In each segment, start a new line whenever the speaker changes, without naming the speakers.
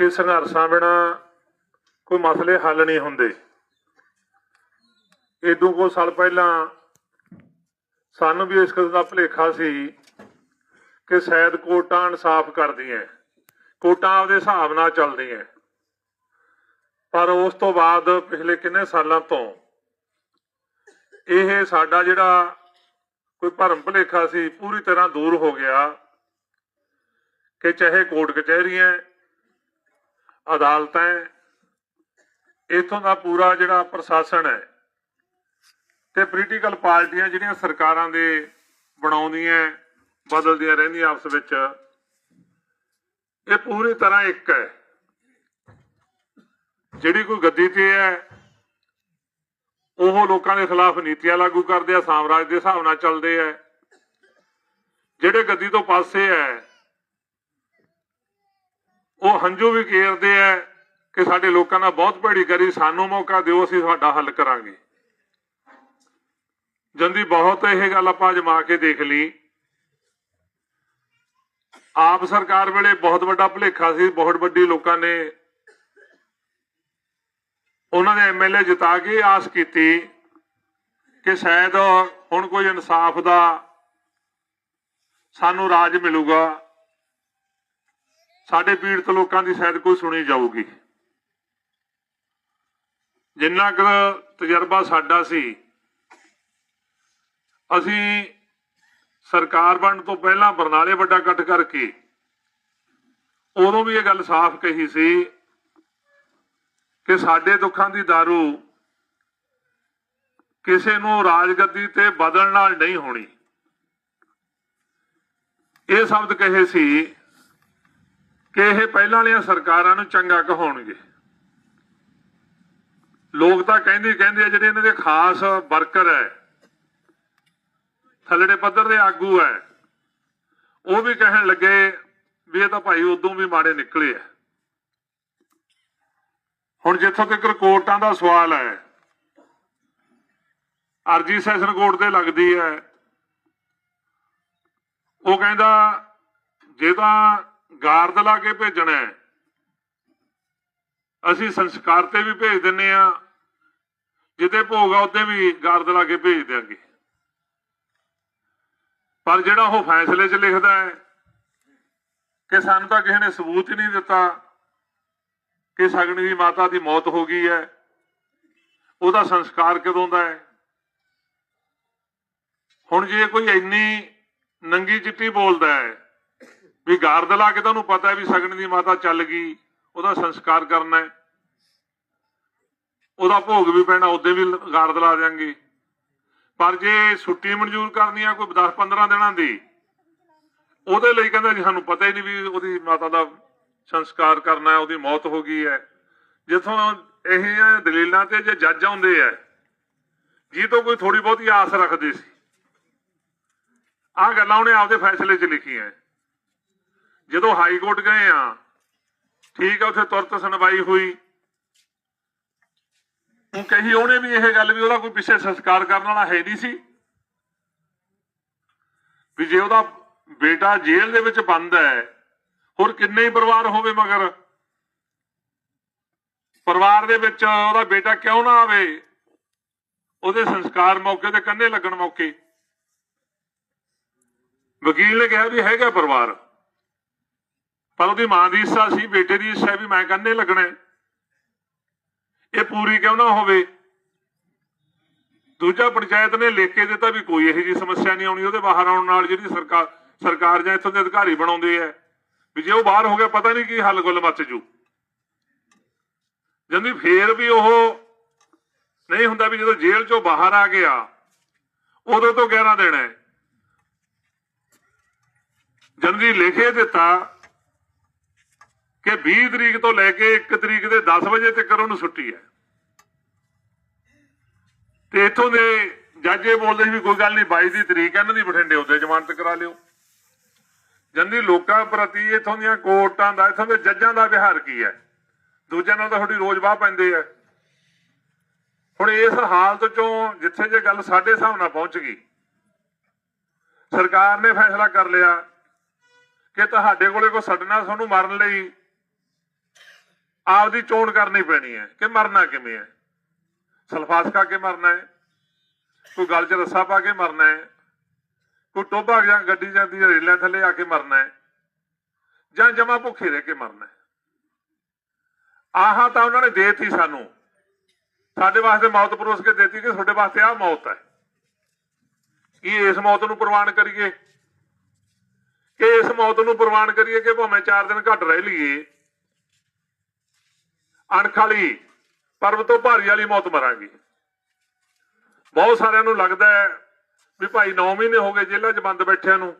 ਕਿ ਸੰਘਰਸ਼ਾਂ ਬਿਨਾ ਕੋਈ ਮਸਲੇ ਹੱਲ ਨਹੀਂ ਹੁੰਦੇ। ਇਦੋਂ ਕੋ ਸਾਲ ਪਹਿਲਾਂ ਸਾਨੂੰ ਵੀ ਇਸ ਗੱਲ ਦਾ ਭੁਲੇਖਾ ਸੀ ਕਿ ਸ਼ਾਇਦ ਕੋਟਾਂ ਇਨਸਾਫ ਕਰਦੀਆਂ, ਕੋਟਾਂ ਆਪਦੇ ਹਿਸਾਬ ਨਾਲ ਚੱਲਦੀਆਂ। ਪਰ ਉਸ ਤੋਂ ਬਾਅਦ ਪਿਛਲੇ ਕਿੰਨੇ ਸਾਲਾਂ ਤੋਂ ਇਹ ਸਾਡਾ ਜਿਹੜਾ ਕੋਈ ਭਰਮ ਭੁਲੇਖਾ ਸੀ ਪੂਰੀ ਤਰ੍ਹਾਂ ਦੂਰ ਹੋ ਗਿਆ ਕਿ ਚਾਹੇ ਕੋਰਟ ਕਚਹਿਰੀਆਂ ਅਦਾਲਤਾਂ ਇਥੋਂ ਦਾ ਪੂਰਾ ਜਿਹੜਾ ਪ੍ਰਸ਼ਾਸਨ ਹੈ ਤੇ ਪੋਲੀਟੀਕਲ ਪਾਰਟੀਆਂ ਜਿਹੜੀਆਂ ਸਰਕਾਰਾਂ ਦੇ ਬਣਾਉਂਦੀਆਂ, ਬਦਲਦੀਆਂ ਰਹਿੰਦੀਆਂ ਆਪਸ ਵਿੱਚ, ਇਹ ਪੂਰੀ ਤਰ੍ਹਾਂ ਇੱਕ ਹੈ। ਜਿਹੜੀ ਕੋਈ ਗੱਦੀ ਤੇ ਹੈ, ਉਹ ਲੋਕਾਂ ਦੇ ਖਿਲਾਫ ਨੀਤੀਆਂ ਲਾਗੂ ਕਰਦੇ ਆ, ਸਾਮਰਾਜ ਦੇ ਹਿਸਾਬ ਨਾਲ ਚੱਲਦੇ ਆ। ਜਿਹੜੇ ਗੱਦੀ ਤੋਂ ਪਾਸੇ ਹੈ ਉਹ ਹੰਝੂ ਵੀ ਕੇਰਦੇ ਆ ਕਿ ਸਾਡੇ ਲੋਕਾਂ ਨਾਲ ਬਹੁਤ ਭੈੜੀ ਕਰੀ, ਸਾਨੂੰ ਮੌਕਾ ਦਿਓ, ਅਸੀਂ ਤੁਹਾਡਾ ਹੱਲ ਕਰਾਂਗੇ। ਜੰਦੀ, ਬਹੁਤ ਇਹ ਗੱਲ ਆਪਾਂ ਅਜਮਾ ਕੇ ਦੇਖ ਲਈ। ਆਪ ਸਰਕਾਰ ਵੇਲੇ ਬਹੁਤ ਵੱਡਾ ਭੁਲੇਖਾ ਸੀ, ਬਹੁਤ ਵੱਡੀ ਲੋਕਾਂ ਨੇ ਉਹਨਾਂ ਦੇ ਐਮਐਲਏ ਜਿਤਾ ਕੇ ਆਸ ਕੀਤੀ ਕਿ ਸ਼ਾਇਦ ਹੁਣ ਕੋਈ ਇਨਸਾਫ ਦਾ ਸਾਨੂੰ ਰਾਜ ਮਿਲੂਗਾ। ਸਾਡੇ ਪੀੜਤ ਲੋਕਾਂ ਦੀ ਸ਼ਾਇਦ ਕੋਈ ਸੁਣੀ ਜਾਊਗੀ। ਜਿੰਨਾ ਕੁ ਤਜਰਬਾ ਸਾਡਾ ਸੀ, ਅਸੀਂ ਸਰਕਾਰ ਬਣਨ ਤੋਂ ਪਹਿਲਾਂ ਬਰਨਾਲੇ ਵੱਡਾ ਇਕੱਠ ਕਰਕੇ ਉਦੋਂ ਵੀ ਇਹ ਗੱਲ ਸਾਫ਼ ਕਹੀ ਸੀ ਕਿ ਸਾਡੇ ਦੁੱਖਾਂ ਦੀ दारू ਕਿਸੇ ਨੂੰ ਰਾਜਗੱਦੀ ਤੇ ਬਦਲਣ ਨਾਲ ਨਹੀਂ ਹੋਣੀ। ਇਹ ਸ਼ਬਦ ਕਹੇ ਸੀ ਕਿ ਇਹ ਪਹਿਲਾਂ ਵਾਲੀਆਂ ਸਰਕਾਰਾਂ ਨੂੰ ਚੰਗਾ ਕਹਾਉਣਗੇ। ਲੋਕ ਤਾਂ ਕਹਿੰਦੇ ਕਹਿੰਦੇ ਆ, ਜਿਹੜੇ ਇਹਨਾਂ ਦੇ ਖਾਸ ਵਰਕਰ ਹੈ ਥੱਲੜੇ ਪੱਧਰ ਦੇ ਆਗੂ ਹੈ ਉਹ ਵੀ ਕਹਿਣ ਲੱਗੇ ਵੀ ਇਹ ਤਾਂ ਭਾਈ ਉਦੋਂ ਵੀ ਮਾੜੇ ਨਿਕਲੇ ਆ ਹੁਣ ਜਿੱਥੋਂ ਤੱਕ ਕੋਰਟਾਂ ਦਾ ਸਵਾਲ ਹੈ ਅਰਜੀ ਸੈਸ਼ਨ ਕੋਰਟ ਤੇ ਲੱਗਦੀ ਹੈ ਉਹ ਕਹਿੰਦਾ, ਜੇ ਤਾਂ ਗਾਰਦ ਲਾ ਕੇ ਭੇਜਣਾ ਹੈ। ਅਸੀਂ ਸੰਸਕਾਰ ਤੇ ਵੀ ਭੇਜ ਦਿੰਨੇ ਆ। ਜਿੱਦੇ ਭੋਗ ਆ ਉੱਤੇ ਵੀ ਗਾਰਦ ਲਾ ਕੇ ਭੇਜ ਦਿਆਂਗੇ। ਪਰ ਜਿਹੜਾ ਉਹ ਫੈਸਲੇ 'ਚ ਲਿਖਦਾ ਹੈ ਕਿ ਸਾਨੂੰ ਤਾਂ ਕਿਸੇ ਨੇ ਸਬੂਤ ਹੀ ਨਹੀਂ ਦਿੱਤਾ ਕਿ ਸਗਣੀ ਦੀ ਮਾਤਾ ਦੀ ਮੌਤ ਹੋ ਗਈ ਹੈ, ਉਹਦਾ ਸੰਸਕਾਰ ਕਦੋਂ ਦਾ ਹੈ। ਹੁਣ ਜੇ ਕੋਈ ਇੰਨੀ ਨੰਗੀ ਚਿੱਟੀ ਬੋਲਦਾ ਹੈ ਵੀ ਗਾਰਦ ਲਾ ਕੇ ਤੁਹਾਨੂੰ ਪਤਾ ਵੀ ਸਗਣੀ ਦੀ ਮਾਤਾ ਚੱਲ ਗਈ, ਉਹਦਾ ਸੰਸਕਾਰ ਕਰਨਾ ਹੈ। ਉਹਦਾ ਭੋਗ ਵੀ ਪੈਣਾ, ਉਹਦੇ ਵੀ ਗਾਰਦ ਲਾ ਦੇਾਂਗੇ ਪਰ ਜੇ ਛੁੱਟੀ ਮਨਜ਼ੂਰ ਕਰਨੀ ਆ ਕੋਈ 10 15 ਦਿਨਾਂ ਦੀ, ਉਹਦੇ ਲਈ ਕਹਿੰਦਾ ਜੀ ਸਾਨੂੰ ਪਤਾ ਹੀ ਨਹੀਂ ਵੀ ਉਹਦੀ ਮਾਤਾ ਦਾ ਸੰਸਕਾਰ ਕਰਨਾ ਹੈ, ਉਹਦੀ ਮੌਤ ਹੋ ਗਈ ਹੈ। ਜਿੱਥੋਂ ਇਹ ਦਲੀਲਾਂ ਤੇ ਜੇ ਜੱਜ ਆਉਂਦੇ ਆ, ਜੀ ਤੋਂ ਕੋਈ ਥੋੜੀ ਬਹੁਤੀ ਆਸ ਰੱਖਦੇ ਸੀ। ਆਹ ਗੱਲਾਂ ਉਹਨੇ ਆਪਦੇ ਫੈਸਲੇ 'ਚ ਲਿਖੀਆਂ। ਜਦੋਂ ਹਾਈ ਕੋਰਟ ਗਏ ਆ, ਠੀਕ ਆ, ਉੱਥੇ ਤੁਰਤ ਸੁਣਵਾਈ ਹੋਈ। ਉਹ ਕਹੀ ਉਹਨੇ ਵੀ ਇਹ ਗੱਲ ਵੀ ਉਹਦਾ ਕੋਈ ਪਿੱਛੇ ਸੰਸਕਾਰ ਕਰਨ ਵਾਲਾ ਹੈ ਨਹੀਂ ਸੀ। ਵੀ ਜੇ ਉਹਦਾ ਬੇਟਾ ਜੇਲ੍ਹ ਦੇ ਵਿੱਚ ਬੰਦ ਹੈ, ਹੋਰ ਕਿੰਨੇ ਹੀ ਪਰਿਵਾਰ ਹੋਵੇ ਮਗਰ। ਪਰਿਵਾਰ ਦੇ ਵਿੱਚ ਉਹਦਾ ਬੇਟਾ ਕਿਉਂ ਨਾ ਆਵੇ? ਉਹਦੇ ਸੰਸਕਾਰ ਮੌਕੇ ਤੇ ਕੰਨੇ ਲੱਗਣ ਮੌਕੇ। ਵਕੀਲ ਨੇ ਕਿਹਾ ਵੀ ਹੈਗਾ ਪਰਿਵਾਰ। ਪਰ ਉਹਦੀ ਮਾਂ ਦੀ ਇੱਛਾ ਸੀ, ਬੇਟੇ ਦੀ ਇੱਛਾ ਵੀ ਮੈਂ ਕੰਨੇ ਲੱਗਣਾ ਇਹ ਪੂਰੀ ਕਿਉਂ ਨਾ ਹੋਵੇ? ਦੂਜਾ ਪੰਚਾਇਤ ਨੇ ਲਿਖ ਕੇ ਦਿੱਤਾ ਵੀ ਕੋਈ ਇਹੋ ਜੀ ਸਮੱਸਿਆ ਨਹੀਂ ਆਉਣੀ, ਉਹਦੇ ਬਾਹਰ ਆਉਣ ਨਾਲ ਜਿਹੜੀ ਸਰਕਾਰ ਸਰਕਾਰ ਜਾਂ ਇੱਥੋਂ ਦੇ ਅਧਿਕਾਰੀ ਬਣਾਉਂਦੇ ਆ। ਵੀ ਜੇ ਉਹ ਬਾਹਰ ਹੋ ਗਿਆ, ਪਤਾ ਨਹੀਂ ਕੀ ਹੱਲ ਗੁੱਲ ਮੱਚ ਜੂ। ਜੰਦੀ ਫੇਰ ਵੀ ਉਹ ਨਹੀਂ ਹੁੰਦਾ ਵੀ ਜਦੋਂ ਜੇਲ੍ਹ ਚੋਂ ਬਾਹਰ ਆ ਗਿਆ, ਉਦੋਂ ਤੋਂ 11 ਦੇਣਾ ਹੈ। ਜੰਦੀ ਲਿਖੇ ਦਿੱਤਾ ਕਿ 20 ਤਰੀਕ ਤੋਂ ਲੈ ਕੇ 1 ਤਰੀਕ ਦੇ 10 ਵਜੇ ਤੱਕ ਉਹਨੂੰ ਛੁੱਟੀ ਹੈ। ਤੇ ਇਥੋਂ ਦੇ ਜੱਜ ਇਹ ਬੋਲਦੇ ਸੀ ਵੀ ਕੋਈ ਗੱਲ ਨਹੀਂ 22 ਦੀ ਤਰੀਕ ਇਹਨਾਂ ਦੀ ਬਠਿੰਡੇ ਉੱਤੇ ਜ਼ਮਾਨਤ ਕਰਾ ਲਿਓ। ਜੰਦੀ ਲੋਕਾਂ ਪ੍ਰਤੀ ਇਥੋਂ ਦੀਆਂ ਕੋਰਟਾਂ ਦਾ, ਇਥੋਂ ਦੇ ਜੱਜਾਂ ਦਾ ਵਿਹਾਰ ਕੀ ਹੈ? ਦੂਜਿਆਂ ਨਾਲ ਤਾਂ ਤੁਹਾਡੀ ਰੋਜ਼ ਬਾਹ ਪੈਂਦੇ ਆ। ਹੁਣ ਇਸ ਹਾਲਤ ਚੋਂ ਜਿੱਥੇ ਜੇ ਗੱਲ ਸਾਡੇ ਹਿਸਾਬ ਨਾਲ ਪਹੁੰਚ ਗਈ, ਸਰਕਾਰ ਨੇ ਫੈਸਲਾ ਕਰ ਲਿਆ ਕਿ ਤੁਹਾਡੇ ਕੋਲੇ ਕੋ ਛੱਡਣਾ ਤੁਹਾਨੂੰ ਮਾਰਨ ਲਈ ਆਪਦੀ ਚੋਣ ਕਰਨੀ ਪੈਣੀ ਹੈ ਕਿ ਮਰਨਾ ਕਿਵੇਂ ਹੈ? ਸਲਫਾਸ ਖਾ ਕੇ ਮਰਨਾ ਹੈ? ਕੋਈ ਗਲ 'ਚ ਰੱਸਾ ਪਾ ਕੇ ਮਰਨਾ ਹੈ? ਕੋਈ ਟੋਭਾ ਜਾਂ ਗੱਡੀ ਜਾਂਦੀ ਹੈ ਰੇਲਾਂ ਥੱਲੇ ਆ ਕੇ ਮਰਨਾ ਹੈ? ਜਾਂ ਜਮਾ ਭੁੱਖੇ ਰਹਿ ਕੇ ਮਰਨਾ ਹੈ? ਆਹਾਂ ਤਾਂ ਉਹਨਾਂ ਨੇ ਦੇਤੀ ਸਾਨੂੰ। ਸਾਡੇ ਵਾਸਤੇ ਮੌਤ ਪਰੋਸ ਕੇ ਦੇਤੀ ਕਿ ਤੁਹਾਡੇ ਵਾਸਤੇ ਆਹ ਮੌਤ ਹੈ। ਕੀ ਇਸ ਮੌਤ ਨੂੰ ਪ੍ਰਵਾਨ ਕਰੀਏ? ਕਿ ਇਸ ਮੌਤ ਨੂੰ ਪ੍ਰਵਾਨ ਕਰੀਏ ਕਿ ਭਾਵੇਂ 4 ਦਿਨ ਘੱਟ ਰਹਿ ਲਈਏ ਅਣਖ ਵਾਲੀ ਪਰਬ ਤੋਂ ਭਾਰੀ ਵਾਲੀ ਮੌਤ ਮਰਾਂਗੇ। ਬਹੁਤ ਸਾਰਿਆਂ ਨੂੰ ਲੱਗਦਾ ਹੈ ਵੀ ਭਾਈ 9 ਮਹੀਨੇ ਹੋ ਗਏ ਜੇਲ੍ਹਾਂ 'ਚ ਬੰਦ ਬੈਠਿਆਂ ਨੂੰ।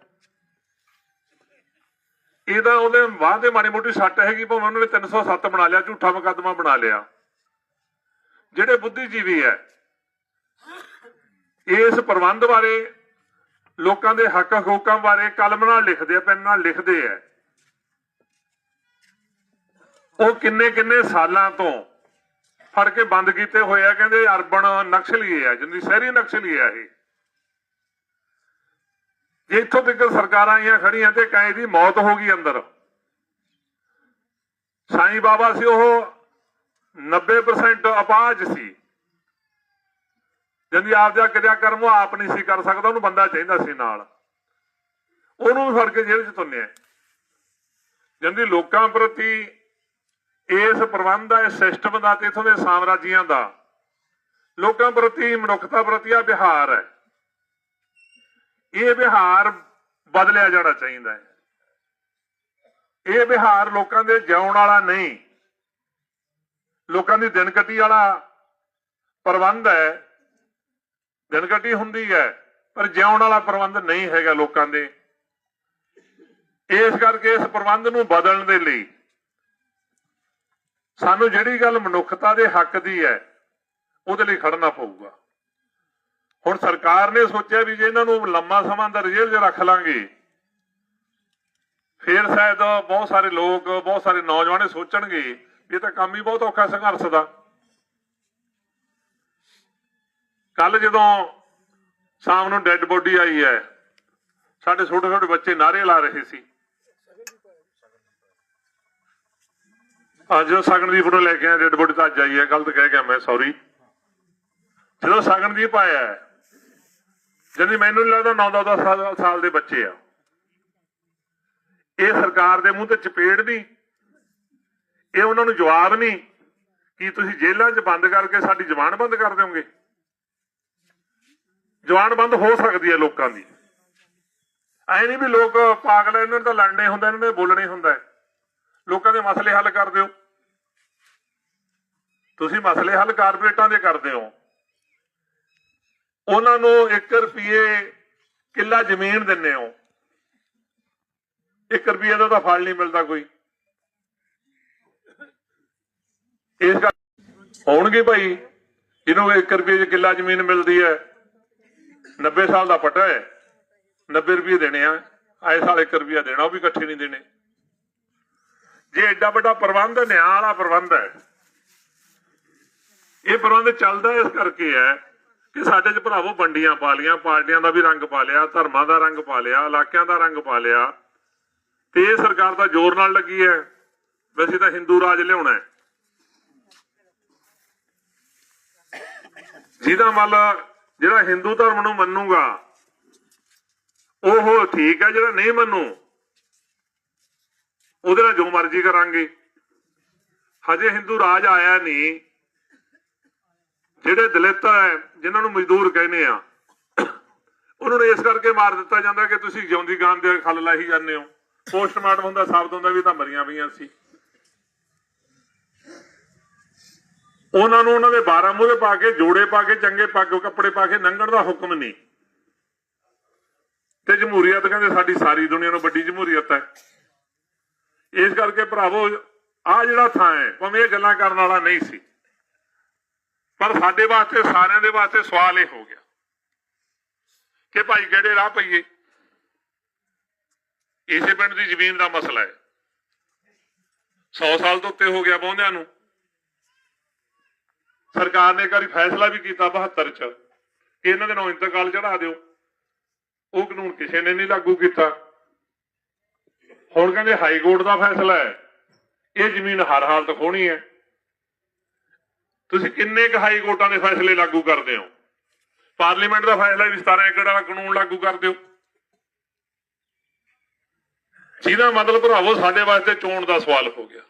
ਇਹਦਾ ਉਹਦੇ ਬਾਹ ਤੇ ਮਾੜੀ ਮੋਟੀ ਸੱਟ ਹੈਗੀ, ਭਾਵੇਂ ਉਹਨਾਂ ਨੇ 307 ਬਣਾ ਲਿਆ, ਝੂਠਾ ਮੁਕੱਦਮਾ ਬਣਾ ਲਿਆ। ਜਿਹੜੇ ਬੁੱਧੀਜੀਵੀ ਹੈ, ਇਸ ਪ੍ਰਬੰਧ ਬਾਰੇ, ਲੋਕਾਂ ਦੇ ਹੱਕ ਹਕੂਕਾਂ ਬਾਰੇ ਕਲਮ ਨਾਲ ਲਿਖਦੇ ਆ, ਪੈਨ ਨਾਲ ਲਿਖਦੇ ਆ। ਉਹ ਕਿੰਨੇ ਕਿੰਨੇ ਸਾਲਾਂ ਤੋਂ ਫੜ ਕੇ ਬੰਦ ਕੀਤੇ ਹੋਏ ਆ, ਕਹਿੰਦੇ ਅਰਬਨ ਨਕਸਲੀ ਹੈ ਜਿੰਦੀ ਸ਼ਹਿਰੀ ਨਕਸਲੀ ਆ ਇਹ। ਜੇ ਇੱਥੋਂ ਤੱਕ ਸਰਕਾਰਾਂ ਆਈਆਂ ਖੜੀਆਂ ਤੇ ਕਾਇ ਦੀ ਮੌਤ ਹੋ ਗਈ ਅੰਦਰ। ਸਾਈਂ ਬਾਬਾ ਸੀ ਉਹ 90% ਅਪਾਹਜ ਸੀ। ਜਿੰਦੀ ਆਪ ਦਾ ਕਿਰਿਆ ਕਰਮ ਉਹ ਆਪ ਨਹੀਂ ਸੀ ਕਰ ਸਕਦਾ, ਉਹਨੂੰ ਬੰਦਾ ਚਾਹੀਦਾ ਸੀ ਨਾਲ। ਉਹਨੂੰ ਵੀ ਫੜ ਕੇ ਜੇਲ੍ਹ 'ਚ ਤੁੰਨਿਆ। ਜਿੰਦੀ ਲੋਕਾਂ ਪ੍ਰਤੀ ਇਸ ਪ੍ਰਬੰਧ ਦਾ, ਇਸ ਸਿਸਟਮ ਦਾ ਤੇ ਇਥੋਂ ਦੇ ਸਾਮਰਾਜੀਆਂ ਦਾ। ਲੋਕਾਂ ਪ੍ਰਤੀ ਮਨੁੱਖਤਾ ਪ੍ਰਤੀ ਆ ਵਿਹਾਰ ਹੈ। ਇਹ ਵਿਹਾਰ ਬਦਲਿਆ ਜਾਣਾ ਚਾਹੀਦਾ ਹੈ। ਇਹ ਵਿਹਾਰ ਲੋਕਾਂ ਦੇ ਜਿਉਣ ਵਾਲਾ ਨਹੀਂ। ਲੋਕਾਂ ਦੀ ਦਿਨ ਵਾਲਾ ਪ੍ਰਬੰਧ ਹੈ। ਦਿਨ ਹੁੰਦੀ ਹੈ, ਪਰ ਜਿਉਣ ਵਾਲਾ ਪ੍ਰਬੰਧ ਨਹੀਂ ਹੈਗਾ ਲੋਕਾਂ ਦੇ। ਇਸ ਕਰਕੇ ਇਸ ਪ੍ਰਬੰਧ ਨੂੰ ਬਦਲਣ ਦੇ ਲਈ ਸਾਨੂੰ ਜਿਹੜੀ ਗੱਲ ਮਨੁੱਖਤਾ ਦੇ ਹੱਕ ਦੀ ਹੈ, ਉਹਦੇ ਲਈ ਖੜਨਾ ਪਊਗਾ। ਹੁਣ ਸਰਕਾਰ ਨੇ ਸੋਚਿਆ ਵੀ ਜੇ ਇਹਨਾਂ ਨੂੰ ਲੰਮਾ ਸਮਾਂ ਅੰਦਰ ਜੇਲ੍ਹ ਰੱਖ ਲਾਂਗੇ, ਫੇਰ ਸ਼ਾਇਦ ਬਹੁਤ ਸਾਰੇ ਲੋਕ, ਬਹੁਤ ਸਾਰੇ ਨੌਜਵਾਨ ਸੋਚਣਗੇ ਇਹ ਤਾਂ ਕੰਮ ਹੀ ਬਹੁਤ ਔਖਾ ਸੰਘਰਸ਼ ਦਾ। ਕੱਲ ਜਦੋਂ ਸ਼ਾਮ ਨੂੰ ਡੈੱਡ ਬੋਡੀ ਆਈ ਹੈ, ਸਾਡੇ ਛੋਟੇ ਛੋਟੇ ਬੱਚੇ ਨਾਰੇ ਲਾ ਰਹੇ ਸੀ। ਅੱਜ ਸਗਨਦੀਪ ਨੂੰ ਲੈ ਕੇ ਆਇਆ ਡੈੱਡ ਬੋਡੀ ਤਾਂ ਅੱਜ ਆਈ ਹੈ ਗਲਤ ਕਹਿ ਗਿਆ ਮੈਂ ਸੌਰੀ ਜਦੋਂ ਸਗਨਦੀਪ ਆਇਆ ਹੈ, ਜਦ ਮੈਨੂੰ ਨੀ ਲੱਗਦਾ 9-10 ਸਾਲ ਸਾਲ ਦੇ ਬੱਚੇ ਆ। ਇਹ ਸਰਕਾਰ ਦੇ ਮੂੰਹ ਤੇ ਚਪੇੜ ਨਹੀਂ। ਇਹ ਉਹਨਾਂ ਨੂੰ ਜਵਾਬ ਨਹੀਂ ਕਿ ਤੁਸੀਂ ਜੇਲ੍ਹਾਂ 'ਚ ਬੰਦ ਕਰਕੇ ਸਾਡੀ ਜ਼ਬਾਨ ਬੰਦ ਕਰ ਦਿਓਗੇ। ਜ਼ਬਾਨ ਬੰਦ ਹੋ ਸਕਦੀ ਹੈ ਲੋਕਾਂ ਦੀ। ਐ ਨਹੀਂ ਵੀ ਲੋਕ ਪਾਗਲ ਇਹਨਾਂ ਨੂੰ ਤਾਂ ਲੜਨੇ ਹੁੰਦਾ ਇਹਨਾਂ ਨੇ ਬੋਲਣੇ ਹੁੰਦਾ ਲੋਕਾਂ ਦੇ ਮਸਲੇ ਹੱਲ ਕਰ ਦਿਓ। ਤੁਸੀਂ ਮਸਲੇ ਹੱਲ ਕਾਰਪੋਰੇਟਾਂ ਦੇ ਕਰਦੇ ਹੋ। ਉਹਨਾਂ ਨੂੰ 1 ਰੁਪਏ ਕਿੱਲਾ ਜ਼ਮੀਨ ਦਿੰਨੇ ਹੋ। 1 ਰੁਪਏ ਦਾ ਤਾਂ ਫਲ ਨਹੀਂ ਮਿਲਦਾ ਕੋਈ। ਇਸ ਕਰ ਹੋਣਗੇ ਭਾਈ, ਇਹਨੂੰ 1 ਰੁਪਏ ਦੀ ਕਿੱਲਾ ਜ਼ਮੀਨ ਮਿਲਦੀ ਹੈ। 90 ਸਾਲ ਦਾ ਪਟਾ ਹੈ। 90 ਰੁਪਏ ਦੇਣੇ ਆ। ਆਏ ਸਾਲ 1 ਰੁਪਿਆ ਦੇਣਾ, ਉਹ ਵੀ ਇਕੱਠੇ ਨਹੀਂ ਦੇਣੇ। ਜੇ ਐਡਾ ਵੱਡਾ ਪ੍ਰਬੰਧ ਨਿਆਂ ਵਾਲਾ ਪ੍ਰਬੰਧ ਹੈ ਇਹ ਪ੍ਰਬੰਧ ਚੱਲਦਾ ਇਸ ਕਰਕੇ ਹੈ ਕਿ ਸਾਡੇ 'ਚ ਭਰਾਵੋ ਵੰਡੀਆਂ ਪਾ ਲੀਆਂ ਪਾਰਟੀਆਂ ਦਾ ਵੀ ਰੰਗ ਪਾ ਲਿਆ, ਧਰਮਾਂ ਦਾ ਰੰਗ ਪਾ ਲਿਆ, ਇਲਾਕਿਆਂ ਦਾ ਰੰਗ ਪਾ ਲਿਆ। ਤੇ ਇਹ ਸਰਕਾਰ ਦਾ ਜ਼ੋਰ ਨਾਲ ਲੱਗੀ ਹੈ। ਵੈਸੇ ਤਾਂ ਹਿੰਦੂ ਰਾਜ ਲਿਆਉਣਾ ਹੈ। ਜਿਹਦਾ ਮੱਲ ਜਿਹੜਾ ਹਿੰਦੂ ਧਰਮ ਨੂੰ ਮੰਨੂਗਾ, ਉਹ ਠੀਕ ਹੈ, ਜਿਹੜਾ ਨਹੀਂ ਮੰਨੂ, ਉਹਦੇ ਨਾਲ ਜੋ ਮਰਜ਼ੀ ਕਰਾਂਗੇ। ਹਜੇ ਹਿੰਦੂ ਰਾਜ ਆਇਆ ਨਹੀਂ। ਜਿਹੜੇ ਦਲਿਤ ਹੈ, ਜਿਨ੍ਹਾਂ ਨੂੰ ਮਜ਼ਦੂਰ ਕਹਿੰਦੇ ਆ, ਉਹਨਾਂ ਨੂੰ ਇਸ ਕਰਕੇ ਮਾਰ ਦਿੱਤਾ ਜਾਂਦਾ ਕਿ ਤੁਸੀਂ ਜਿਉਂਦੀ ਗਾਂ ਦੇ ਖਲ ਲਾਹੀ ਜਾਂਦੇ ਹੋ। ਪੋਸਟਮਾਰਟਮ ਹੁੰਦਾ, ਸਾਬਤ ਹੁੰਦਾ ਵੀ ਤਾਂ ਮਰੀਆਂ ਪਈਆਂ ਸੀ। ਉਹਨਾਂ ਨੂੰ ਉਹਨਾਂ ਦੇ 12 ਮੂਹਰੇ ਪਾ ਕੇ, ਜੋੜੇ ਪਾ ਕੇ, ਚੰਗੇ ਪੱਗ ਕੱਪੜੇ ਪਾ ਕੇ ਲੰਘਣ ਦਾ ਹੁਕਮ ਨਹੀਂ। ਤੇ ਜਮਹੂਰੀਅਤ ਕਹਿੰਦੇ ਸਾਡੀ ਸਾਰੀ ਦੁਨੀਆ ਨੂੰ ਵੱਡੀ ਜਮਹੂਰੀਅਤ ਹੈ। ਇਸ ਕਰਕੇ ਭਰਾਵੋ ਆ ਜਿਹੜਾ ਥਾਂ ਹੈ, ਭਾਵੇਂ ਇਹ ਗੱਲਾਂ ਕਰਨ ਵਾਲਾ ਨਹੀਂ ਸੀ। ਪਰ ਸਾਡੇ ਵਾਸਤੇ, ਸਾਰਿਆਂ ਦੇ ਵਾਸਤੇ ਸਵਾਲ ਇਹ ਹੋ ਗਿਆ ਕਿ ਭਾਈ ਕਿਹੜੇ ਰਾਹ ਪਈਏ? ਇਸੇ ਪਿੰਡ ਦੀ ਜ਼ਮੀਨ ਦਾ ਮਸਲਾ ਹੈ। 100 ਸਾਲ ਤੋਂ ਉੱਤੇ ਹੋ ਗਿਆ ਬਹੁੰਦਿਆਂ ਨੂੰ। ਸਰਕਾਰ ਨੇ ਇੱਕ ਵਾਰੀ ਫੈਸਲਾ ਵੀ ਕੀਤਾ 72 ਚ ਕਿ ਇਹਨਾਂ ਦੇ ਨਾਂ ਇੰਤਕਾਲ ਚੜਾ ਦਿਓ। ਉਹ ਕਾਨੂੰਨ ਕਿਸੇ ਨੇ ਨਹੀਂ ਲਾਗੂ ਕੀਤਾ। ਹੁਣ ਕਹਿੰਦੇ ਹਾਈ ਕੋਰਟ ਦਾ ਫੈਸਲਾ ਹੈ। ਇਹ ਜ਼ਮੀਨ ਹਰ ਹਾਲਤ ਖੋਣੀ ਹੈ। ਤੁਸੀਂ ਕਿੰਨੇ ਕੁ ਹਾਈ ਕੋਰਟਾਂ ਦੇ ਫੈਸਲੇ ਲਾਗੂ ਕਰਦੇ ਹੋ? ਪਾਰਲੀਮੈਂਟ ਦਾ ਫੈਸਲਾ ਵੀ 17 ਏਕੜ ਵਾਲਾ ਕਾਨੂੰਨ ਲਾਗੂ ਕਰ ਦਿਓ ਜਿਹਦਾ ਮਤਲਬ ਭਰਾਵੋ ਸਾਡੇ ਵਾਸਤੇ ਚੋਣ ਦਾ ਸਵਾਲ ਹੋ ਗਿਆ।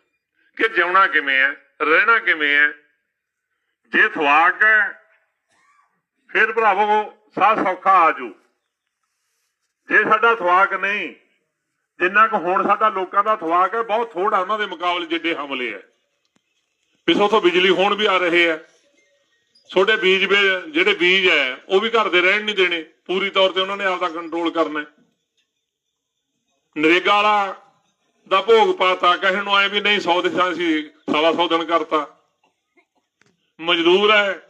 ਕਿ ਜਿਉਣਾ ਕਿਵੇਂ ਹੈ, ਰਹਿਣਾ ਕਿਵੇਂ ਹੈ, ਜੇ ਥਵਾਕ ਹੈ, ਫਿਰ ਭਰਾਵੋ ਸਾਹ ਸੌਖਾ ਆਜੂ ਜੇ ਸਾਡਾ ਥਵਾਕ ਨਹੀਂ, ਜਿੰਨਾ ਕੁ ਹੁਣ ਸਾਡਾ ਲੋਕਾਂ ਦਾ ਥਵਾਕ ਹੈ, ਬਹੁਤ ਥੋੜਾ ਉਹਨਾਂ ਦੇ ਮੁਕਾਬਲੇ ਜਿੱਡੇ ਹਮਲੇ ਹੈ। ਪਿਛੋਂ ਤੋਂ ਬਿਜਲੀ ਹੋਣ ਵੀ ਆ ਰਹੇ ਹੈ। ਛੋਟੇ ਬੀਜ ਜਿਹੜੇ ਬੀਜ ਹੈ, ਉਹ ਵੀ ਘਰ ਦੇ ਰਹਿਣ ਨਹੀਂ ਦੇਣੇ। ਪੂਰੀ ਤੌਰ ਤੇ ਉਹਨਾਂ ਨੇ ਆਪਦਾ ਕੰਟਰੋਲ ਕਰਨਾ ਨਰੇਗਾ ਵਾਲਾ ਦਾ ਭੋਗ ਪਾਤਾ, ਕਹਿਣ ਨੂੰ ਆਏ ਵੀ ਨਹੀਂ 100 ਦੇ ਸੀ ਸਵਾ ਸੌ ਦਿਨ ਕਰਤਾ। ਮਜ਼ਦੂਰ ਹੈ,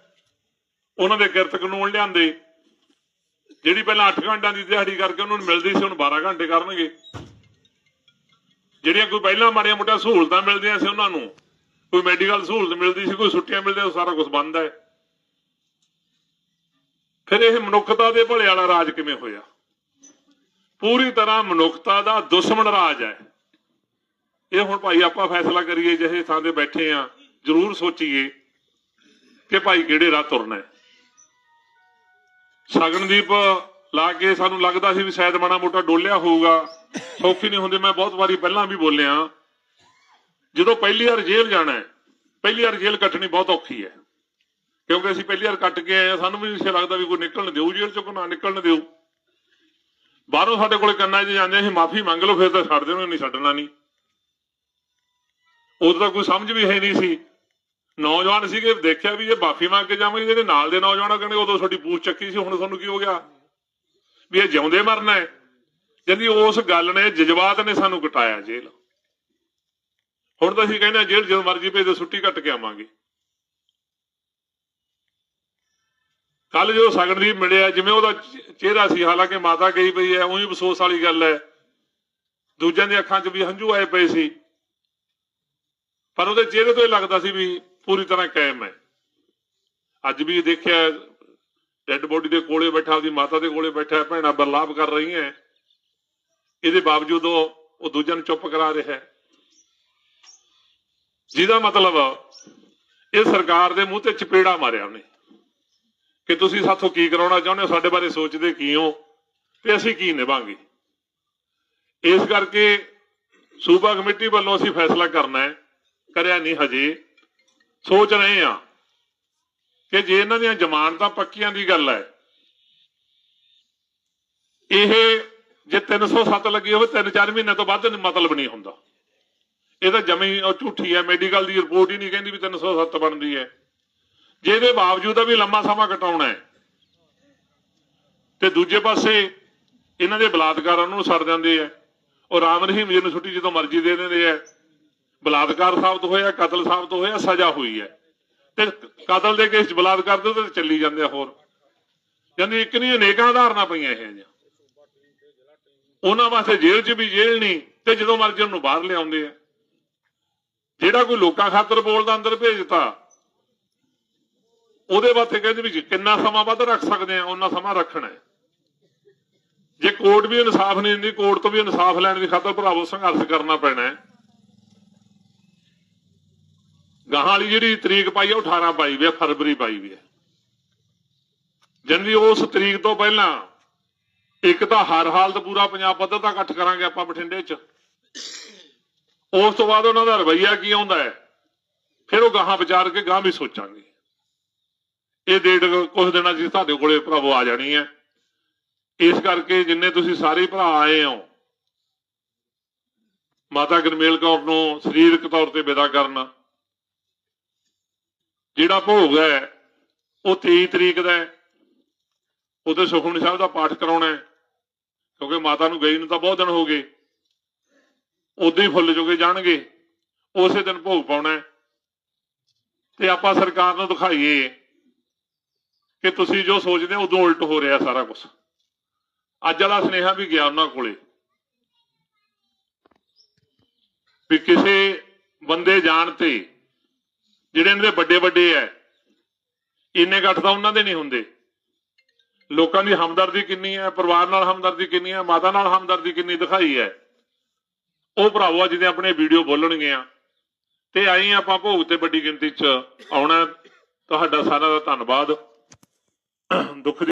ਉਹਨਾਂ ਦੇ ਕਿਰਤ ਕਾਨੂੰਨ ਲਿਆਂਦੇ। ਜਿਹੜੀ ਪਹਿਲਾਂ 8 ਘੰਟਿਆਂ ਦੀ ਦਿਹਾੜੀ ਕਰਕੇ ਉਹਨਾਂ ਨੂੰ ਮਿਲਦੀ ਸੀ, ਹੁਣ 12 ਘੰਟੇ ਕਰਨਗੇ। ਜਿਹੜੀਆਂ ਕੋਈ ਪਹਿਲਾਂ ਮਾੜੀਆਂ ਮੋਟੀਆਂ ਸਹੂਲਤਾਂ ਮਿਲਦੀਆਂ ਸੀ ਉਹਨਾਂ ਨੂੰ ਕੋਈ ਮੈਡੀਕਲ ਸਹੂਲਤ ਮਿਲਦੀ ਸੀ, ਕੋਈ ਛੁੱਟੀਆਂ ਮਿਲਦੀਆਂ ਸਾਰਾ ਕੁਝ ਬੰਦ ਹੈ। ਫਿਰ ਇਹ ਮਨੁੱਖਤਾ ਦੇ ਭਲੇ ਵਾਲਾ ਰਾਜ ਕਿਵੇਂ ਹੋਇਆ? ਪੂਰੀ ਤਰ੍ਹਾਂ ਮਨੁੱਖਤਾ ਦਾ ਦੁਸ਼ਮਣ ਰਾਜ ਹੈ। ਇਹ ਹੁਣ ਭਾਈ ਆਪਾਂ ਫੈਸਲਾ ਕਰੀਏ, ਜਿਹੇ ਥਾਂ ਤੇ ਬੈਠੇ ਆ, ਜ਼ਰੂਰ ਸੋਚੀਏ ਕਿ ਭਾਈ ਕਿਹੜੇ ਰਾਹ ਤੁਰਨਾ ਹੈ। ਸ਼ਗਨਦੀਪ ਲਾ ਕੇ ਸਾਨੂੰ ਲੱਗਦਾ ਸੀ ਵੀ ਸ਼ਾਇਦ ਮਾੜਾ ਮੋਟਾ ਡੋਲਿਆ ਹੋਊਗਾ। ਸੌਖੀ ਨਹੀਂ ਹੁੰਦੀ, ਮੈਂ ਬਹੁਤ ਵਾਰੀ ਪਹਿਲਾਂ ਵੀ ਬੋਲਿਆ। ਜਦੋਂ ਪਹਿਲੀ ਵਾਰ ਜੇਲ੍ਹ ਜਾਣਾ ਹੈ, ਪਹਿਲੀ ਵਾਰ ਜੇਲ੍ਹ ਕੱਟਣੀ ਬਹੁਤ ਔਖੀ ਹੈ। ਕਿਉਂਕਿ ਅਸੀਂ ਪਹਿਲੀ ਵਾਰ ਕੱਟ ਕੇ ਆਏ ਹਾਂ, ਸਾਨੂੰ ਵੀ ਨਹੀਂ ਸੀ ਲੱਗਦਾ ਵੀ ਕੋਈ ਨਿਕਲਣ ਦਿਓ, ਜੇਲ੍ਹ ਚੋਂ ਕੋਈ ਨਾ ਨਿਕਲਣ ਦਿਓ। ਬਾਹਰੋਂ ਸਾਡੇ ਕੋਲੇ ਕੰਨਾਂ 'ਚ ਜਾਂਦੇ ਅਸੀਂ ਮਾਫੀ ਮੰਗ ਲਓ, ਫਿਰ ਤਾਂ ਛੱਡ ਦੇਣਗੇ ਨਹੀਂ ਛੱਡਣਾ ਨਹੀਂ। ਉਦੋਂ ਤਾਂ ਕੋਈ ਸਮਝ ਵੀ ਹੈ ਨਹੀਂ ਸੀ। ਨੌਜਵਾਨ ਸੀਗੇ, ਦੇਖਿਆ ਵੀ ਜੇ ਮਾਫੀ ਮੰਗ ਕੇ ਜਾਵਾਂਗੇ, ਜਿਹੜੇ ਨਾਲ ਦੇ ਨੌਜਵਾਨ ਕਹਿੰਦੇ ਉਦੋਂ ਤੁਹਾਡੀ ਪੂਛ ਚੱਕੀ ਸੀ, ਹੁਣ ਤੁਹਾਨੂੰ ਕੀ ਹੋ ਗਿਆ? ਵੀ ਇਹ ਜਿਉਂਦੇ ਮਰਨਾ ਹੈ। ਜਦੀ ਉਸ ਗੱਲ ਨੇ, ਜਜ਼ਬਾਤ ਨੇ ਸਾਨੂੰ ਕਟਾਇਆ ਜੇਲ੍ਹ। ਹੁਣ ਤਾਂ ਅਸੀਂ ਕਹਿੰਦੇ ਹਾਂ ਜੇਲ੍ਹ ਜਦੋਂ ਮਰਜ਼ੀ ਭੇਜ ਦਿਓ ਛੁੱਟੀ ਕੱਟ ਕੇ ਆਵਾਂਗੇ। ਕੱਲ ਜਦੋਂ ਸਗਨਦੀਪ ਮਿਲਿਆ, ਜਿਵੇਂ ਉਹਦਾ ਚਿਹਰਾ ਸੀ, ਹਾਲਾਂਕਿ ਮਾਤਾ ਗਈ ਪਈ ਹੈ, ਉਹੀ ਅਫਸੋਸ ਵਾਲੀ ਗੱਲ ਹੈ। ਦੂਜਿਆਂ ਦੀਆਂ ਅੱਖਾਂ 'ਚ ਵੀ ਹੰਝੂ ਆਏ ਪਏ ਸੀ। ਪਰ ਉਹਦੇ ਚਿਹਰੇ ਤੋਂ ਇਹ ਲੱਗਦਾ ਸੀ ਵੀ ਪੂਰੀ ਤਰ੍ਹਾਂ ਕਾਇਮ ਹੈ। ਅੱਜ ਵੀ ਦੇਖਿਆ, ਡੈੱਡ ਬੋਡੀ ਦੇ ਕੋਲੇ ਬੈਠਾ ਉਹਦੀ ਮਾਤਾ ਦੇ ਕੋਲੇ ਬੈਠਾ, ਭੈਣਾਂ ਬਰਲਾਪ ਕਰ ਰਹੀ ਹੈ ਇਹਦੇ ਬਾਵਜੂਦ ਉਹ ਉਹ ਦੂਜਿਆਂ ਨੂੰ ਚੁੱਪ ਕਰਾ ਰਿਹਾ ਹੈ। ਜਿਹਦਾ ਮਤਲਬ ਇਹ ਸਰਕਾਰ ਦੇ ਮੂੰਹ ਤੇ ਚਪੇੜਾ ਮਾਰਿਆ ਉਹਨੇ ਕਿ ਤੁਸੀਂ ਸਾਥੋਂ ਕੀ ਕਰਾਉਣਾ ਚਾਹੁੰਦੇ ਹੋ? ਸਾਡੇ ਬਾਰੇ ਸੋਚਦੇ ਕੀ ਹੋ? ਤੇ ਅਸੀਂ ਕੀ ਨਿਭਾਂਗੇ? ਇਸ ਕਰਕੇ ਸੂਬਾ ਕਮੇਟੀ ਵੱਲੋਂ ਅਸੀਂ ਫੈਸਲਾ ਕਰਨਾ ਹੈ। ਕਰਿਆ ਨਹੀਂ ਹਜੇ। ਸੋਚ ਰਹੇ ਹਾਂ ਕਿ ਜੇ ਇਹਨਾਂ ਦੀਆਂ ਜ਼ਮਾਨਤਾਂ ਪੱਕੀਆਂ ਦੀ ਗੱਲ ਹੈ, ਇਹ ਜੇ 307 ਲੱਗੀ ਹੋਵੇ 3-4 ਮਹੀਨੇ ਤੋਂ ਵੱਧ ਮਤਲਬ ਨਹੀਂ ਹੁੰਦਾ। ਇਹ ਤਾਂ ਜਮੀ ਉਹ ਝੂਠੀ ਹੈ ਮੈਡੀਕਲ ਦੀ ਰਿਪੋਰਟ ਹੀ ਨਹੀਂ ਕਹਿੰਦੀ ਵੀ 307 ਬਣਦੀ ਹੈ। ਜਿਹਦੇ ਬਾਵਜੂਦ ਵੀ ਲੰਮਾ ਸਮਾਂ ਕਟਾਉਣਾ ਹੈ। ਤੇ ਦੂਜੇ ਪਾਸੇ ਇਹਨਾਂ ਦੇ ਬਲਾਤਕਾਰਾਂ ਨੂੰ ਸੜ ਜਾਂਦੇ ਆ। ਉਹ ਰਾਮ ਰਹੀਮ ਜੀ ਨੂੰ ਛੁੱਟੀ ਜਦੋਂ ਮਰਜ਼ੀ ਦੇ ਦਿੰਦੇ ਆ। ਬਲਾਤਕਾਰ ਸਾਬਤ ਹੋਇਆ, ਕਤਲ ਸਾਬਤ ਹੋਇਆ, ਸਜ਼ਾ ਹੋਈ ਹੈ। ਤੇ ਕਤਲ ਦੇ ਕੇਸ 'ਚ ਬਲਾਤਕਾਰ ਦੇ ਤੇ ਚੱਲੀ ਜਾਂਦੇ ਆ ਹੋਰ। ਜਾਂਦੀ ਇੱਕ ਨਹੀਂ, ਅਨੇਕਾਂ ਉਦਾਹਰਨਾਂ ਪਈਆਂ ਇਹ ਜਿਹੀਆਂ। ਉਹਨਾਂ ਵਾਸਤੇ ਜੇਲ੍ਹ 'ਚ ਵੀ ਜੇਲ੍ਹ ਨਹੀਂ, ਤੇ ਜਦੋਂ ਮਰਜ਼ੀ ਉਹਨੂੰ ਬਾਹਰ ਲਿਆਉਂਦੇ ਆ। ਜਿਹੜਾ ਕੋਈ ਲੋਕਾਂ ਖਾਤਰ ਬੋਲਦਾ ਅੰਦਰ ਭੇਜਤਾ, ਉਹਦੇ ਵਾਸਤੇ ਕਹਿੰਦੇ ਵੀ ਕਿੰਨਾ ਸਮਾਂ ਵੱਧ ਰੱਖ ਸਕਦੇ ਆ ਉਹਨਾਂ ਸਮਾਂ ਰੱਖਣਾ ਜੇ ਕੋਰਟ ਵੀ ਇਨਸਾਫ ਨਹੀਂ ਦਿੰਦੀ, ਕੋਰਟ ਤੋਂ ਵੀ ਇਨਸਾਫ ਲੈਣ ਦੀ ਖਾਤਰ ਭਰਾਵੋ ਸੰਘਰਸ਼ ਕਰਨਾ ਪੈਣਾ ਹੈ। ਗਾਹਾਂ ਵਾਲੀ ਜਿਹੜੀ ਤਰੀਕ ਪਾਈ ਹੈ ਉਹ 18 ਪਾਈ ਵੀ ਆ, ਫਰਵਰੀ ਪਾਈ ਵੀ ਹੈ ਜਨਵਰੀ ਉਸ ਤਰੀਕ ਤੋਂ ਪਹਿਲਾਂ ਇੱਕ ਤਾਂ ਹਰ ਹਾਲਤ ਪੂਰਾ ਪੰਜਾਬ ਪੱਧਰ ਦਾ ਇਕੱਠ ਕਰਾਂਗੇ ਆਪਾਂ ਬਠਿੰਡੇ 'ਚ। ਉਸ ਤੋਂ ਬਾਅਦ ਉਹਨਾਂ ਦਾ ਰਵਈਆ ਕੀ ਆਉਂਦਾ ਹੈ? ਫਿਰ ਉਹ ਗਾਹਾਂ ਵਿਚਾਰ ਕੇ ਗਾਹ ਵੀ ਸੋਚਾਂਗੇ। ਇਹ ਡੇਟ ਕੁਝ ਦਿਨਾਂ 'ਚ ਤੁਹਾਡੇ ਕੋਲੇ ਭਰਾਵੋ ਆ ਜਾਣੀ ਹੈ। ਇਸ ਕਰਕੇ ਜਿੰਨੇ ਤੁਸੀਂ ਸਾਰੇ ਭਰਾ ਆਏ ਹੋ, ਮਾਤਾ ਗਰਮੇਲ ਕੌਰ ਨੂੰ ਸਰੀਰਕ ਤੌਰ ਤੇ ਵਿਦਾ ਕਰਨ, ਜਿਹੜਾ ਭੋਗ ਹੈ, ਉਹ 23 ਤਰੀਕ ਦਾ ਹੈ। ਉਹਦੇ ਸੁਖਮਨੀ ਸਾਹਿਬ ਦਾ ਪਾਠ ਕਰਾਉਣਾ ਹੈ। ਕਿਉਂਕਿ ਮਾਤਾ ਨੂੰ ਗਈ ਨੂੰ ਤਾਂ ਬਹੁਤ ਦਿਨ ਹੋ ਗਏ। ਉਦੋਂ ਹੀ ਫੁੱਲ ਚੁਗੇ ਜਾਣਗੇ। ਉਸੇ ਦਿਨ ਭੋਗ ਪਾਉਣਾ ਤੇ ਆਪਾਂ ਸਰਕਾਰ ਨੂੰ ਦਿਖਾਈਏ ਕਿ ਤੁਸੀਂ ਜੋ ਸੋਚਦੇ ਹੋ, ਉਦੋਂ ਉਲਟ ਹੋ ਰਿਹਾ ਸਾਰਾ ਕੁਝ ਅੱਜ ਵਾਲਾ ਸੁਨੇਹਾ ਵੀ ਗਿਆ ਉਹਨਾਂ ਕੋਲੇ ਵੀ ਕਿਸੇ ਬੰਦੇ ਜਾਣ ਤੇ ਜਿਹੜੇ ਇਹਨਾਂ ਦੇ ਵੱਡੇ ਵੱਡੇ ਐ ਇੰਨੇ ਗੱਠ ਤਾਂ ਉਹਨਾਂ ਦੇ ਨਹੀਂ ਹੁੰਦੇ। ਲੋਕਾਂ ਦੀ ਹਮਦਰਦੀ ਕਿੰਨੀ ਹੈ, ਪਰਿਵਾਰ ਨਾਲ ਹਮਦਰਦੀ ਕਿੰਨੀ ਹੈ, ਮਾਤਾ ਨਾਲ ਹਮਦਰਦੀ ਕਿੰਨੀ ਦਿਖਾਈ ਹੈ। ਉਹ ਭਰਾਵੋ ਜਿਹਦੇ ਆਪਣੇ ਵੀਡੀਓ ਬੋਲਣਗੇ ਆ। ਤੇ ਆਈ ਆਪਾਂ ਭੋਗ ਤੇ ਵੱਡੀ ਗਿਣਤੀ 'ਚ। ਆਉਣਾ ਤੁਹਾਡਾ ਸਾਰਿਆਂ ਦਾ ਧੰਨਵਾਦ। ਦੁੱਖ